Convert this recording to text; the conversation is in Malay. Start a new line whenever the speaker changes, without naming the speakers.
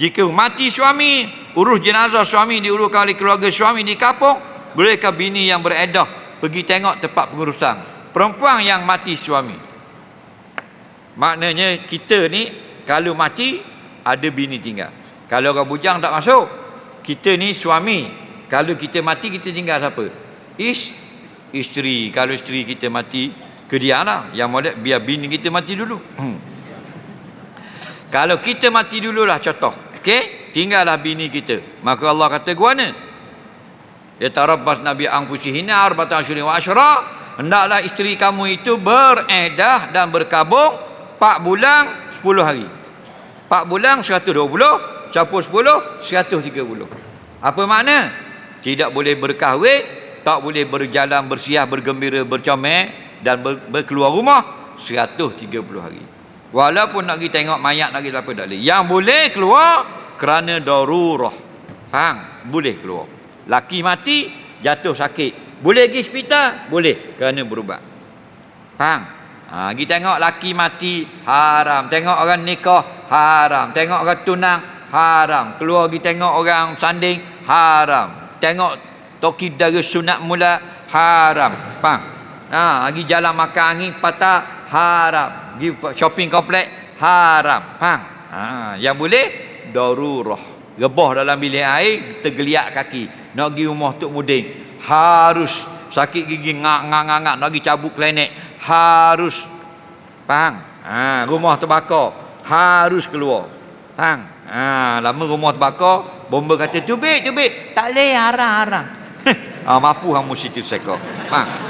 Jika mati suami, urus jenazah suami diuruskan oleh keluarga suami di kampung, bolehkah bini yang beredah pergi tengok tempat pengurusan? Perempuan yang mati suami. Maknanya kita ni kalau mati ada bini tinggal. Kalau orang bujang tak masuk. Kita ni suami. Kalau kita mati kita tinggal siapa? Is isteri. Kalau isteri kita mati ke dia lah. Yang molek biar bini kita mati dulu. Kalau kita mati dululah contoh. Okey, tinggallah bini kita. Maka Allah kata gua mana? Ya tarabbas Nabi anfusihina arba'atan asyurin wa asyra. Hendaklah isteri kamu itu beredah dan berkabung 4 bulan 10 hari. 4 bulan 120, campur 10 130. Apa makna? Tidak boleh berkahwin, tak boleh berjalan bersiah, bergembira, bercomel dan ber, berkeluar rumah 130 hari. Walaupun nak pergi tengok mayat nak pergi apa tak boleh. Yang boleh keluar kerana darurah. Faham? Boleh keluar. Laki mati, jatuh sakit. Boleh pergi hospital? Boleh. Kerana berubat. Faham? Ha, pergi tengok laki mati, haram. Tengok orang nikah, haram. Tengok orang tunang, haram. Keluar pergi tengok orang sanding, haram. Tengok toki dari sunat mula, haram. Faham? Ha, pergi jalan makan angin, patah, haram. Pergi shopping komplek, haram. Faham? Ha, yang boleh, darurah. Rebah dalam bilik air, tergeliat kaki. Nak pergi rumah Tok Muding. Harus sakit gigi ngak ngak ngak ngak nak pergi cabut klenik harus faham ha, rumah terbakar harus keluar faham ha, lama rumah terbakar bomba kata cubit cubit tak boleh haram haram ha, mampu hang mesti tu seko faham